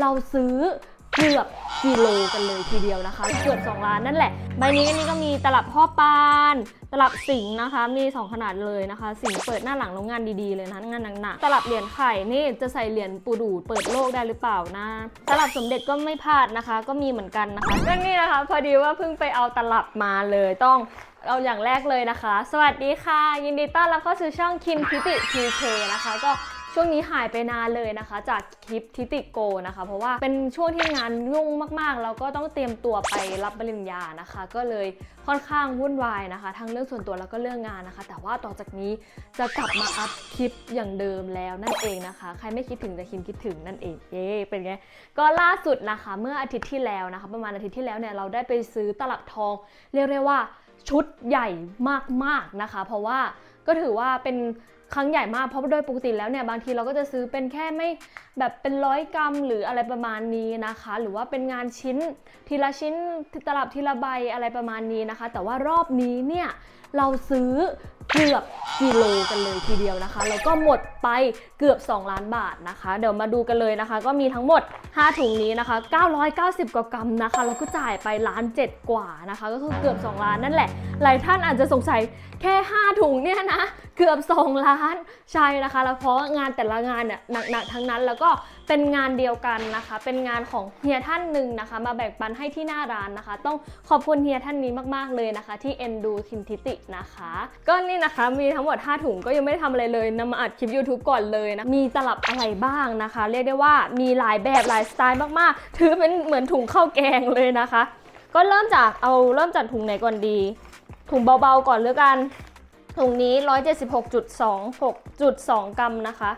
เราซื้อเกือบกิโลกันเลยทีเดียวนะคะ เกือบ2ล้านนั่นแหละ ใบนี้อันนี้ก็มีตลับพ่อปาน ตลับสิงนะคะ มี 2 ขนาดเลยนะคะ สิงเปิดหน้าหลังโรงงานดีๆเลยนะงานหนักๆตลับเหรียญไข่นี่จะใส่เหรียญปูดูดเปิดโลกได้หรือเปล่านะตลับสมเด็จก็ไม่พลาดนะคะ ก็มีเหมือนกันนะคะก็นี่นะคะ พอดีว่าเพิ่งไปเอาตลับมาเลยต้องเอาอย่างแรกเลยนะคะ สวัสดีค่ะ ยินดีต้อนรับเข้าสู่ช่องคิมทิติพีเคนะคะก็ ช่วงนี้หายไปนานเลยนะคะ จากคลิปทิติโกนะคะ เพราะว่าเป็นช่วงที่งานยุ่งมากๆ แล้วก็ต้องเตรียมตัวไปรับปริญญานะคะ ก็เลยค่อนข้างวุ่นวายนะคะ ทั้งเรื่องส่วนตัวแล้วก็เรื่องงานนะคะ แต่ว่าต่อจากนี้จะกลับมาอัพคลิปอย่างเดิมแล้วนั่นเองนะคะ ใครไม่คิดถึงแต่คิมคิดถึงนั่นเองเย้เป็นไงก็ล่าสุดนะคะ เมื่ออาทิตย์ที่แล้วนะคะ ประมาณอาทิตย์ที่แล้วเนี่ยเราได้ไปซื้อตลับทองเรียกได้ว่าชุดใหญ่มากๆนะคะ เพราะว่าก็ถือว่าเป็น ครั้งใหญ่มากเพราะโดยปกติแล้วเนี่ยบางทีเราก็จะซื้อเป็นแค่ไม่แบบเป็นร้อยกรัมหรืออะไรประมาณนี้นะคะ หรือว่าเป็นงานชิ้นทีละชิ้นตลับทีละใบอะไรประมาณนี้นะคะ แต่ว่ารอบนี้เนี่ยเราซื้อเกือบกิโลกันเลยทีเดียวนะคะ แล้วก็หมดไปเกือบ 2 ล้านบาทนะคะ เดี๋ยวมาดูกันเลยนะคะ ก็มีทั้งหมด 5 ถุงนี้นะคะ 990 กว่ากรัมนะคะแล้วก็จ่ายไปล้านเจ็ดกว่านะคะ ก็คือเกือบ 2 ล้านนั่นแหละ หลายท่านอาจจะสงสัยแค่ 5 ถุงเนี่ยนะ เกือบ 2 ล้านใช่นะคะแล้วเพราะงานแต่ละงานเนี่ยหนักๆทั้งนั้นแล้วก็เป็นงานเดียวกันนะคะ เป็นงานของเฮียท่านหนึ่งนะคะ มาแบ่งปันให้ที่หน้าร้านนะคะ ต้องขอบคุณเฮียท่านนี้มากๆเลยนะคะ ที่เอ็นดูคิมทิตินะคะ ก็นี่นะคะมีทั้งหมด 5 ถุงก็ยังไม่ได้ทำอะไรเลยนำมาอัดคลิป YouTube ก่อนเลยนะมีตลับอะไรบ้างนะคะ เรียกได้ว่ามีหลายแบบหลายสไตล์มากๆถือเป็นเหมือนถุงข้าวแกงเลยนะคะ ก็เริ่มจากเอาเริ่มจากถุงไหนก่อนดี ถุงเบาๆก่อนเลยกัน ถุงนี้ 176.26.2 กรัมนะคะ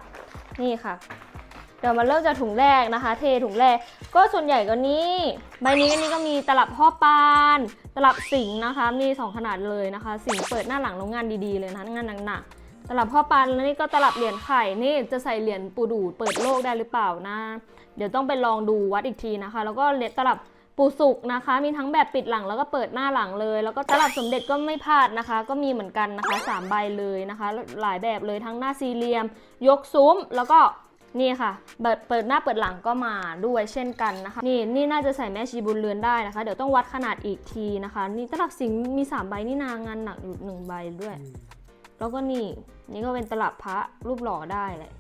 นี่ค่ะ เดี๋ยวมาเริ่มจากถุงแรกนะคะ เทถุงแรก ก็ส่วนใหญ่ก็นี่ ใบนี้อันนี้ก็มีตลับพ่อปานตลับสิงนะคะ มี 2 ขนาดเลยนะคะ สิงเปิดหน้าหลังโรงงานดีๆเลยนะงานหนักๆตลับพ่อปานแล้วนี่ก็ตลับเหรียญไข่นี่จะใส่เหรียญปูดูดเปิดโลกได้หรือเปล่านะ เดี๋ยวต้องไปลองดูวัดอีกทีนะคะ แล้วก็เหรียญตลับ ปูสุกนะคะ มีทั้งแบบปิดหลังแล้วก็เปิดหน้าหลังเลย แล้วก็ตลับสมเด็จก็ไม่พลาดนะคะ ก็มีเหมือนกันนะคะสามใบเลยนะคะ หลายแบบเลยทั้งหน้าสี่เหลี่ยม ยกซุ้มแล้วก็นี่ค่ะเปิดเปิดหน้าเปิดหลังก็มาด้วยเช่นกันนะคะ นี่นี่น่าจะใส่แม่ชีบุญเรือนได้นะคะ เดี๋ยวต้องวัดขนาดอีกทีนะคะ นี่ตลับสิงห์มีสามใบนี่นางานหนักอยู่หนึ่งใบด้วย แล้วก็นี่นี่ก็เป็นตลับพระรูปหล่อได้เลย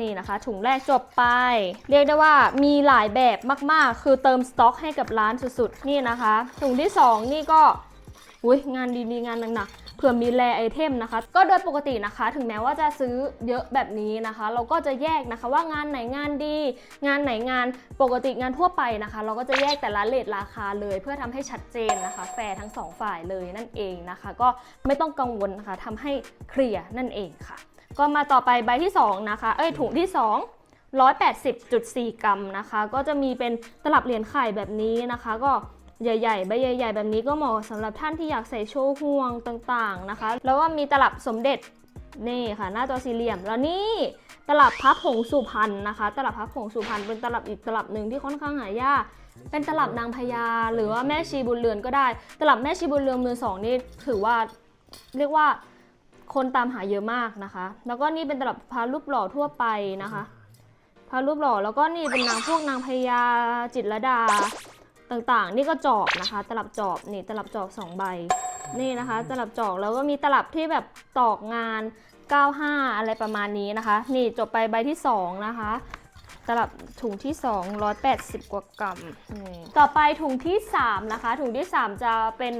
นี่นะคะ ถุงแรกจบไป เรียกได้ว่ามีหลายแบบมากๆ คือเติมสต็อกให้กับร้านสุดๆ นี่นะคะ ถุงที่ 2 นี่ก็อุ้ยงานดีๆงานหนักๆเผื่อมีแรไอเทมนะคะ ก็โดยปกตินะคะ ถึงแม้ว่าจะซื้อเยอะแบบนี้นะคะ เราก็จะแยกนะคะว่างานไหนงานดี งานไหนงานปกติงานทั่วไปนะคะ เราก็จะแยกแต่ละเลทราคาเลย เพื่อทำให้ชัดเจนนะคะ แฟร์ทั้งสองฝ่ายเลยนั่นเองนะคะ ก็ไม่ต้องกังวลนะคะทำให้เคลียร์นั่นเองค่ะ ก็มาต่อไปใบที่ 2 นะคะ เอ้ยถุงที่ 2 180.4 กรัมนะคะ ก็จะมีเป็นตลับเหรียญไข่แบบนี้นะคะ ก็ใหญ่ๆ ใบใหญ่ ๆ แบบนี้ก็เหมาะสำหรับท่านที่อยากใส่โชว์ห่วงต่างๆนะคะ แล้วก็มีตลับสมเด็จนี่ค่ะ หน้าจอสี่เหลี่ยมแล้วนี่ตลับพับผงสุพรรณนะคะ ตลับพับผงสุพรรณเป็นตลับอีกตลับหนึ่งที่ค่อนข้างหายาก เป็นตลับนางพญาหรือว่าแม่ชีบุญเรือนก็ได้ ตลับแม่ชีบุญเรือนมือสองนี่ถือว่าเรียกว่า คนตามหาเยอะมากนะคะ แล้วก็นี่เป็นตลับพระรูปหล่อทั่วไปนะคะพระรูปหล่อแล้วก็นี่เป็นนางพวกนางพญาจิตรดาต่างๆ นี่ก็จอบนะคะ ตลับจอบนี่ตลับจอบสองใบนี่นะคะ ตลับจอบแล้วก็มีตลับที่แบบตอกงาน 95 อะไรประมาณนี้นะคะ นี่จบไปใบที่สองนะคะ ตลับถุงที่ 2 180 กว่ากรัมต่อไปถุงที่ 3 นะคะ ถุงที่ 3 จะเป็น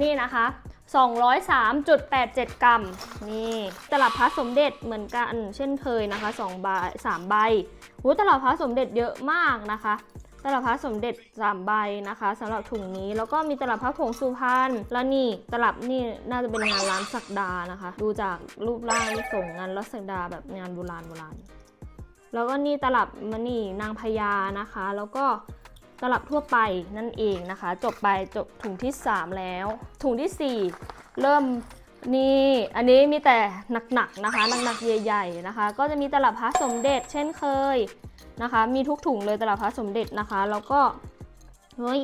นี่นะคะ 203.87 กรัม นี่ตลับพระสมเด็จเหมือนกันเช่นเคยนะคะ2ใบ3ใบหูตลับพระสมเด็จเยอะมากนะคะตลับพระสมเด็จ3ใบนะคะสำหรับถุงนี้แล้วก็มีตลับพระผงสุพรรณแล้วนี่ตลับนี่น่าจะเป็นงานร้านสักดานะคะ ดูจากรูปร่างที่ส่งงานรัสักดาแบบงานโบราณโบราณแล้วก็นี่ตลับมันนี่นางพญานะคะ แล้วก็ ตลับทั่วไปนั่นเองนะคะ จบไปจบถุงที่ 3 แล้ว ถุงทีสี่ 4 เริ่มนี่อันนี้มีแต่หนักๆนะคะหนักๆใหญ่ ๆนะคะ ก็จะมีตลับพระสมเด็จ เช่นเคยนะคะ มีทุกถุงเลยตลับพระสมเด็จนะคะ แล้วก็เฮ้ย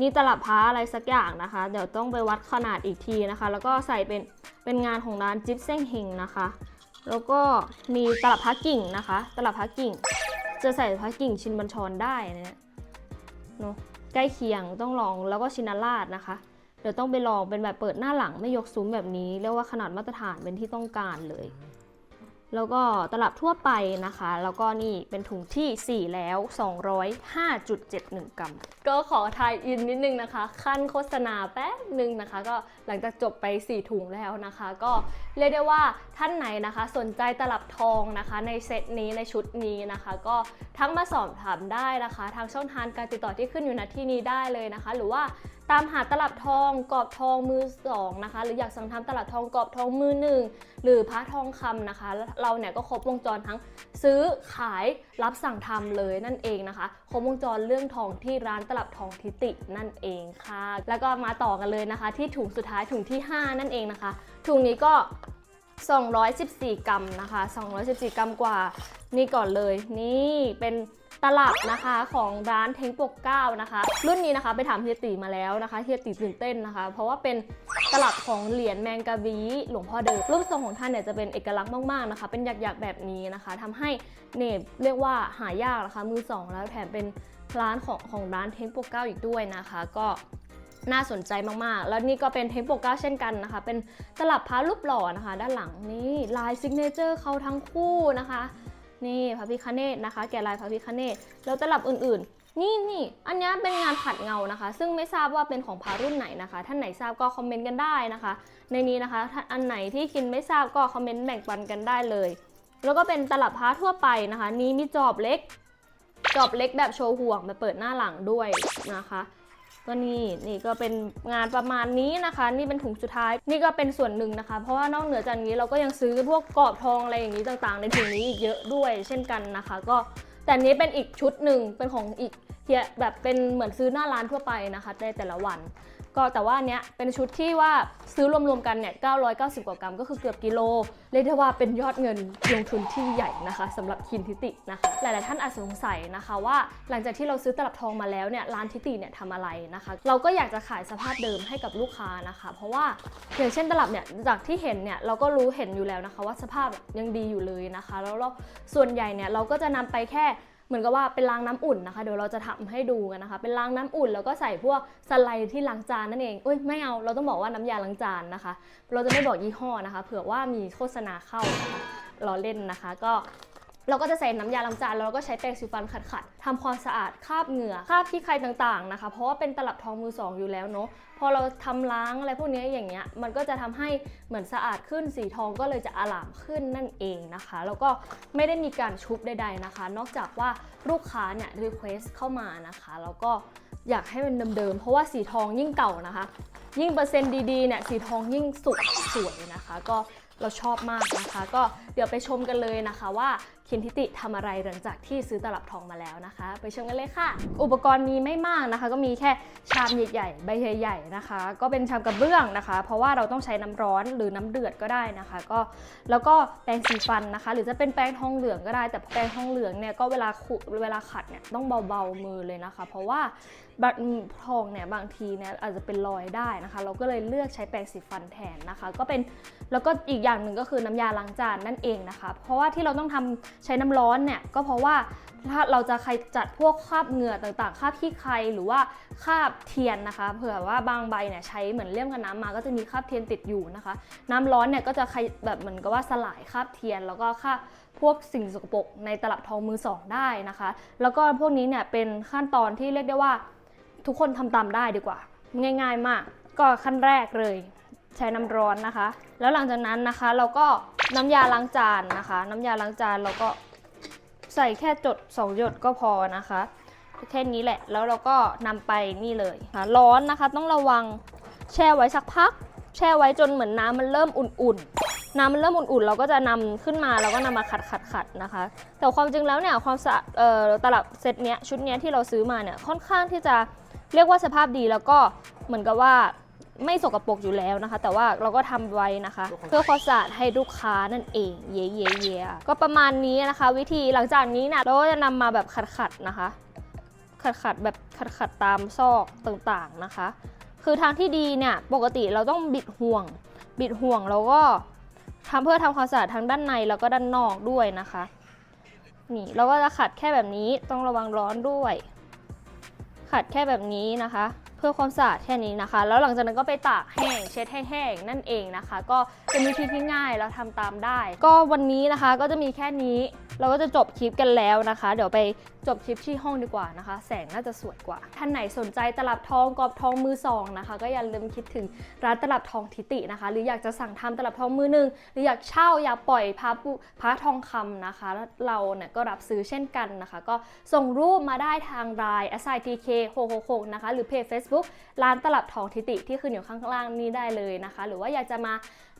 นี่ตลับพระอะไรสักอย่างนะคะ เดี๋ยวต้องไปวัดขนาดอีกทีนะคะ แล้วก็ใส่เป็นเป็นงานของร้านจิ๊บเซ้งเฮงนะคะ แล้วก็มีตลับพระกิ่งนะคะ ตลับพระกิ่ง จะใส่พระกิ่งชินบัญชรได้นะ เนาะใกล้เคียงต้องลองแล้วก็ชินาราชนะคะ เดี๋ยวต้องไปลองเป็นแบบเปิดหน้าหลังไม่ยกซุ้มแบบนี้เรียกว่าขนาดมาตรฐานเป็นที่ต้องการเลย แล้วก็ตลับทั่วไปนะคะ แล้วก็นี่เป็นถุงทีสี่ 4 แล้ว 205.71 กรัม ก็ขอทายอินนิดนึงนะคะ ขั้นโฆษณาแป๊บนึงนะคะ ก็หลังจากจบไป 4 ถุงแล้วนะคะ ก็เรียกได้ว่าท่านไหนนะคะ สนใจตลับทองนะคะ ในเซตนี้ในชุดนี้นะคะ ก็ทั้งมาสอบถามได้นะคะ ทางช่องทางการติดต่อที่ขึ้นอยู่ณที่นี้ได้เลยนะคะ หรือว่า ตามหาตลับทองกรอบทองมือสองนะคะ หรืออยากสั่งทำตลับทองกรอบทองมือหนึ่งหรือพระทองคำนะคะ เราเนี่ยก็ครบวงจรทั้งซื้อขายรับสั่งทำเลยนั่นเองนะคะ ครบวงจรเรื่องทองที่ร้านตลับทองทิตินั่นเองค่ะ แล้วก็มาต่อกันเลยนะคะ ที่ถุงสุดท้ายถุงที่ 5 นั่นเองนะคะ ถุงนี้ก็ 214 กรัมนะคะ 214 กรัมกว่านี่ก่อนเลย นี่เป็น ตลับนะคะของร้านเทงปกเก้านะคะ รุ่นนี้นะคะไปถามเฮียตีมาแล้วนะคะเฮียตีตื่นเต้นนะคะ เพราะว่าเป็นตลับของเหรียญแมงกาวีหลวงพ่อเดิมรูปทรงของท่านเนี่ยจะเป็นเอกลักษณ์มากๆนะคะ เป็นหยักๆแบบนี้นะคะทำให้เนบเรียกว่าหายากนะคะ มือสองแล้วแถมเป็นร้านของของร้านเทงปกเก้าอีกด้วยนะคะ ก็น่าสนใจมากๆ แล้วนี่ก็เป็นเทมโปก้าเช่นกันนะคะ เป็นตลับพระรูปหล่อนะคะ ด้านหลังนี่ลายซิกเนเจอร์เขาทั้งคู่นะคะ นี่พระพิคเนตนะคะ แกะลายพระพิคเนตแล้วตลับอื่นๆ นี่นี่อันนี้เป็นงานขัดเงานะคะ ซึ่งไม่ทราบว่าเป็นของพระรุ่นไหนนะคะ ท่านไหนทราบก็คอมเมนต์กันได้นะคะ ในนี้นะคะถ้าอันไหนที่คินไม่ทราบก็คอมเมนต์แบ่งปันกันได้เลย แล้วก็เป็นตลับพระทั่วไปนะคะ นี้มีจอบเล็ก จอบเล็กแบบโชว์ห่วงแบบเปิดหน้าหลังด้วยนะคะ ก็นี่นี่ก็เป็นงานประมาณนี้นะคะ นี่เป็นถุงสุดท้าย นี่ก็เป็นส่วนหนึ่งนะคะ เพราะว่านอกเหนือจากนี้เราก็ยังซื้อพวกกรอบทองอะไรอย่างนี้ต่างๆ ในถุงนี้อีกเยอะด้วยเช่นกันนะคะ ก็แต่นี้เป็นอีกชุดหนึ่งเป็นของอีก เียแบบเป็นเหมือนซื้อหน้าร้านทั่วไปนะคะในแต่ละวัน ก็แต่ว่าเนี้ยเป็นชุดที่ว่าซื้อรวมๆกันเนี่ย 990 กว่ากรัมก็คือเกือบกิโล เรียกได้ว่าเป็นยอดเงินลงทุนที่ใหญ่นะคะสำหรับคินทิตินะคะหลายๆท่านอาจสงสัยนะคะว่าหลังจากที่เราซื้อตลับทองมาแล้วเนี่ยร้านทิติเนี่ยทำอะไรนะคะ เราก็อยากจะขายสภาพเดิมให้กับลูกค้านะคะ เพราะว่าอย่างเช่นตลับเนี่ยจากที่เห็นเนี่ยเราก็รู้เห็นอยู่แล้วนะคะ ว่าสภาพยังดีอยู่เลยนะคะ แล้วเราส่วนใหญ่เนี่ยเราก็จะนำไปแค่ เหมือนกับว่าเป็นล้างน้ำอุ่นนะคะเดี๋ยวเราจะทำให้ดูกันนะคะ เป็นล้างน้ำอุ่นแล้วก็ใส่พวกสไลด์ที่ล้างจานนั่นเองเอ้ยไม่เอาเราต้องบอกว่าน้ำยาล้างจานนะคะ เราจะไม่บอกยี่ห้อนะคะ เผื่อว่ามีโฆษณาเข้านะคะเราเล่นนะคะ ก็ เราก็จะใส่น้ำยาล้างจานแล้วเราก็ใช้แปรงสีฟันขัดๆทำความสะอาดคราบเหงื่อคราบขี้ใครต่างๆนะคะ เพราะว่าเป็นตลับทองมือสองอยู่แล้วเนาะพอเราทำล้างอะไรพวกนี้อย่างเงี้ยมันก็จะทำให้เหมือนสะอาดขึ้นสีทองก็เลยจะอลามขึ้นนั่นเองนะคะ แล้วก็ไม่ได้มีการชุบใด ๆนะคะ นอกจากว่าลูกค้าเนี่ยรีเควสเข้ามานะคะ แล้วก็อยากให้เป็นเดิมๆเพราะว่าสีทองยิ่งเก่านะคะ ยิ่งเปอร์เซ็นต์ดีๆเนี่ยสีทองยิ่งสุกสวยนะคะ ก็เราชอบมากนะคะ ก็เดี๋ยวไปชมกันเลยนะคะว่า คินทิติทำอะไรหลังจากที่ซื้อตลับทองมาแล้วนะคะ ไปชมกันเลยค่ะ อุปกรณ์มีไม่มากนะคะ ก็มีแค่ชามใหญ่ๆใบใหญ่ๆนะคะ ก็เป็นชามกระเบื้องนะคะ เพราะว่าเราต้องใช้น้ำร้อนหรือน้ำเดือดก็ได้นะคะ ก็แล้วก็แปรงสีฟันนะคะ หรือจะเป็นแปรงทองเหลืองก็ได้ แต่แปรงทองเหลืองเนี่ยก็เวลาขุเวลาขัดเนี่ยต้องเบาๆมือเลยนะคะ เพราะว่าบางทองเนี่ยบางทีเนี่ยอาจจะเป็นรอยได้นะคะ เราก็เลยเลือกใช้แปรงสีฟันแทนนะคะ ก็เป็นแล้วก็อีกอย่างหนึ่งก็คือน้ำยาล้างจานนั่นเองนะคะ เพราะว่าที่เราต้องทำใช้น้ำร้อนเนี่ยก็เพราะว่าถ้าเราจะใครจัดพวกคราบเหงื่อต่างๆ คราบขี้ใครหรือว่าคราบเทียนนะคะ เผื่อว่าบางใบเนี่ยใช้เหมือนเลี่ยมกับน้ำมาก็จะมีคราบเทียนติดอยู่นะคะ น้ำร้อนเนี่ยก็จะใครแบบเหมือนกับว่าสลายคราบเทียน แล้วก็คราบพวกสิ่งสกปรกในตลับทองมือสองได้นะคะ แล้วก็พวกนี้เนี่ยเป็นขั้นตอนที่เรียกได้ว่าทุกคนทำตามได้ดีกว่า ง่าย ๆ มาก ก็ขั้นแรกเลย ใช้น้ำร้อนนะคะ แล้วหลังจากนั้นนะคะ เราก็น้ำยาล้างจานนะคะ น้ำยาล้างจานเราก็ใส่แค่จด2หยดก็พอนะคะ แค่นี้แหละแล้วเราก็นำไปนี่เลยค่ะร้อนนะคะ ต้องระวังแช่ไว้สักพัก แช่ไว้จนเหมือนน้ำมันเริ่มอุ่นๆ น้ำมันเริ่มอุ่นๆ เราก็จะนำขึ้นมาแล้วก็นำมาขัดขัดขัดๆๆนะคะ แต่ความจริงแล้วเนี่ยความสะอาดเอ่อตลับเซตเนี้ยชุดเนี้ยที่เราซื้อมาเนี่ยค่อนข้างที่จะเรียกว่าสภาพดีแล้วก็เหมือนกับว่า ไม่สกปรกอยู่แล้วนะคะ แต่ว่าเราก็ทำไว้นะคะ เพื่อความสะอาดให้ลูกค้านั่นเอง เย่เย่เย่ก็ประมาณนี้นะคะ วิธีหลังจากนี้นะเราก็จะนำมาแบบขัดขัดๆนะคะ ขัดขัดๆแบบขัดขัดๆตามซอกต่างๆนะคะ คือทางที่ดีเนี่ยปกติเราต้องบิดห่วง บิดห่วงแล้วก็ทำเพื่อทำความสะอาดทั้งด้านในแล้วก็ด้านนอกด้วยนะคะ นี่เราก็จะขัดแค่แบบนี้ต้องระวังร้อนด้วย ขัดแค่แบบนี้นะคะ เพื่อความสะอาดแค่นี้นะคะ แล้วหลังจากนั้นก็ไปตากแห้งเช็ดแห้งนั่นเองนะคะ ก็เป็นวิธีที่ง่ายแล้วทำตามได้ ก็วันนี้นะคะก็จะมีแค่นี้เราก็จะจบคลิปกันแล้วนะคะ เดี๋ยวไปจบคลิปที่ห้องดีกว่านะคะ แสงน่าจะสวยกว่า ท่านไหนสนใจตลับทองกรอบทองมือสองนะคะ ก็อย่าลืมคิดถึงร้านตลับทองทิตินะคะ หรืออยากจะสั่งทำตลับทองมือหนึ่งหรืออยากเช่าอยากปล่อยพระพระทองคำนะคะ เราเนี่ยก็รับซื้อเช่นกันนะคะ ก็ส่งรูปมาได้ทางไลน์ s i t k 666นะคะ หรือเพจ Facebook ร้านตลับทองทิติที่ขึ้นอยู่ข้างล่างนี้ได้เลยนะคะ หรือว่าอยากจะมา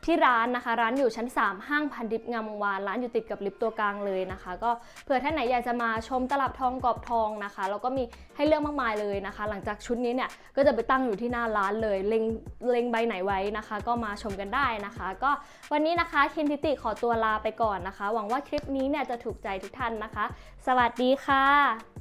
ที่ร้านนะคะ ร้านอยู่ชั้น 3 ห้างพันดิบงามวงวานร้านอยู่ติดกับลิฟต์ตัวกลางเลยนะคะ ก็เผื่อท่านไหนอยากจะมาชมตลับทองกรอบทองนะคะแล้วก็มีให้เลือกมากมายเลยนะคะ หลังจากชุดนี้เนี่ยก็จะไปตั้งอยู่ที่หน้าร้านเลยเล็งเล็งใบไหนไว้นะคะ ก็มาชมกันได้นะคะ ก็วันนี้นะคะคินทิติขอตัวลาไปก่อนนะคะ หวังว่าคลิปนี้เนี่ยจะถูกใจทุกท่านนะคะ สวัสดีค่ะ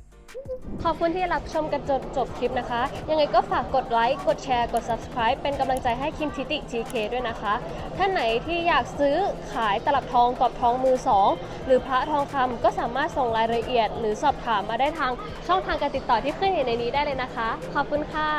ขอบคุณที่รับชมกันจนจบคลิปนะคะ ยังไงก็ฝากกดไลค์ กดแชร์ กด subscribe เป็นกำลังใจให้คิมทิติ GK ด้วยนะคะ ท่านไหนที่อยากซื้อขายตลับทองกรอบทองมือสองหรือพระทองคำก็สามารถส่งรายละเอียด หรือสอบถามมาได้ทางช่องทางการติดต่อที่ขึ้นอยู่ในนี้ได้เลยนะคะ ขอบคุณค่ะ